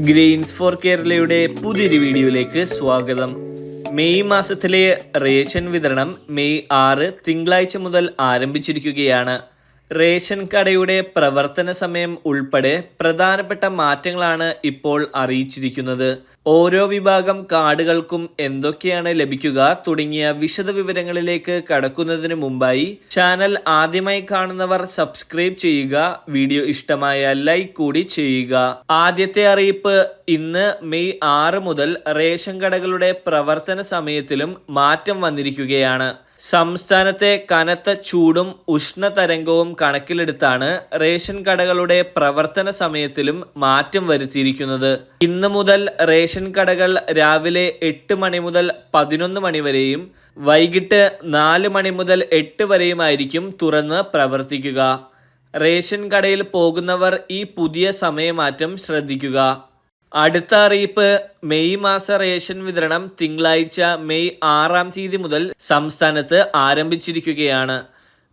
Grains four കേരളയുടെ പുതിയൊരു വീഡിയോയിലേക്ക് സ്വാഗതം. മെയ് മാസത്തിലെ റേഷൻ വിതരണം മെയ് ആറ് തിങ്കളാഴ്ച മുതൽ ആരംഭിച്ചിരിക്കുകയാണ്. റേഷൻ കടയുടെ പ്രവർത്തന സമയം ഉൾപ്പെടെ പ്രധാനപ്പെട്ട മാറ്റങ്ങളാണ് ഇപ്പോൾ അറിയിച്ചിരിക്കുന്നത്. ഓരോ വിഭാഗം കാർഡുകൾക്കും എന്തൊക്കെയാണ് ലഭിക്കുക തുടങ്ങിയ വിശദ വിവരങ്ങളിലേക്ക് കടക്കുന്നതിന് മുമ്പായി ചാനൽ ആദ്യമായി കാണുന്നവർ സബ്സ്ക്രൈബ് ചെയ്യുക വീഡിയോ ഇഷ്ടമായ ലൈക്ക് കൂടി ചെയ്യുക. ആദ്യത്തെ അറിയിപ്പ് ഇന്ന് മെയ് ആറ് മുതൽ റേഷൻ കടകളുടെ പ്രവർത്തന സമയത്തിലും മാറ്റം വന്നിരിക്കുകയാണ്. സംസ്ഥാനത്തെ കനത്ത ചൂടും ഉഷ്ണതരംഗവും കണക്കിലെടുത്താണ് റേഷൻ കടകളുടെ പ്രവർത്തന സമയത്തിലും മാറ്റം വരുത്തിയിരിക്കുന്നത്. ഇന്ന് മുതൽ റേഷൻ കടകൾ രാവിലെ എട്ട് മണി മുതൽ പതിനൊന്ന് മണി വരെയും വൈകിട്ട് നാല് മണി മുതൽ എട്ട് വരെയുമായിരിക്കും തുറന്ന് പ്രവർത്തിക്കുക. റേഷൻ കടയിൽ പോകുന്നവർ ഈ പുതിയ സമയമാറ്റം ശ്രദ്ധിക്കുക. അടുത്ത അറിയിപ്പ് മെയ് മാസ റേഷൻ വിതരണം തിങ്കളാഴ്ച മെയ് ആറാം തീയതി മുതൽ സംസ്ഥാനത്ത് ആരംഭിച്ചിരിക്കുകയാണ്.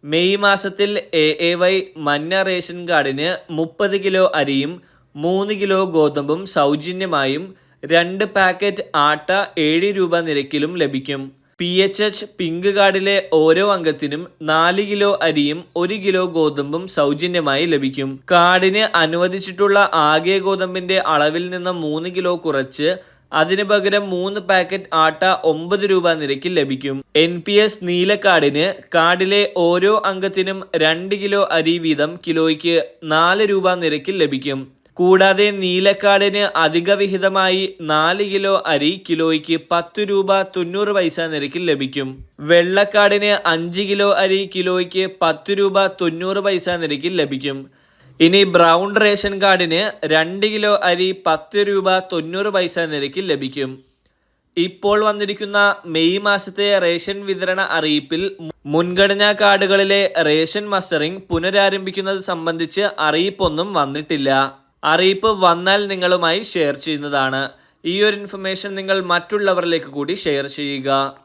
മെയ് മാസത്തിൽ എ എ വൈ മഞ്ഞ റേഷൻ കാർഡിന് മുപ്പത് കിലോ അരിയും മൂന്ന് കിലോ ഗോതമ്പും സൗജന്യമായും രണ്ട് പാക്കറ്റ് ആട്ട ഏഴ് രൂപ നിരക്കിലും ലഭിക്കും. പി എച്ച് എച്ച് പിങ്ക് കാർഡിലെ ഓരോ അംഗത്തിനും നാല് കിലോ അരിയും ഒരു കിലോ ഗോതമ്പും സൗജന്യമായി ലഭിക്കും. കാർഡിന് അനുവദിച്ചിട്ടുള്ള ആകെ ഗോതമ്പിന്റെ അളവിൽ നിന്ന് മൂന്ന് കിലോ കുറച്ച് അതിനു പകരം മൂന്ന് പാക്കറ്റ് ആട്ട ഒമ്പത് രൂപ നിരക്കിൽ ലഭിക്കും. എൻ പി എസ് നീല കാർഡിന് കാർഡിലെ ഓരോ അംഗത്തിനും രണ്ട് കിലോ അരി വീതം കിലോയ്ക്ക് നാല് രൂപ നിരക്കിൽ ലഭിക്കും. കൂടാതെ നീലക്കാടിന് അധിക വിഹിതമായി നാല് കിലോ അരി കിലോയ്ക്ക് പത്ത് രൂപ തൊണ്ണൂറ് പൈസ നിരക്കിൽ ലഭിക്കും. വെള്ളക്കാടിന് അഞ്ച് കിലോ അരി കിലോയ്ക്ക് പത്ത് രൂപ തൊണ്ണൂറ് പൈസ നിരക്കിൽ ലഭിക്കും. ഇനി ബ്രൗൺ റേഷൻ കാർഡിന് രണ്ട് കിലോ അരി പത്ത് രൂപ തൊണ്ണൂറ് പൈസ നിരക്കിൽ ലഭിക്കും. ഇപ്പോൾ വന്നിരിക്കുന്ന മെയ് മാസത്തെ റേഷൻ വിതരണ അറിയിപ്പിൽ മുൻഗണനാ കാർഡുകളിലെ റേഷൻ മസ്റ്ററിംഗ് പുനരാരംഭിക്കുന്നത് സംബന്ധിച്ച് അറിയിപ്പൊന്നും വന്നിട്ടില്ല. അറിയിപ്പ് വന്നാൽ നിങ്ങളുമായി ഷെയർ ചെയ്യുന്നതാണ്. ഈ ഒരു ഇൻഫർമേഷൻ നിങ്ങൾ മറ്റുള്ളവരിലേക്ക് കൂടി ഷെയർ ചെയ്യുക.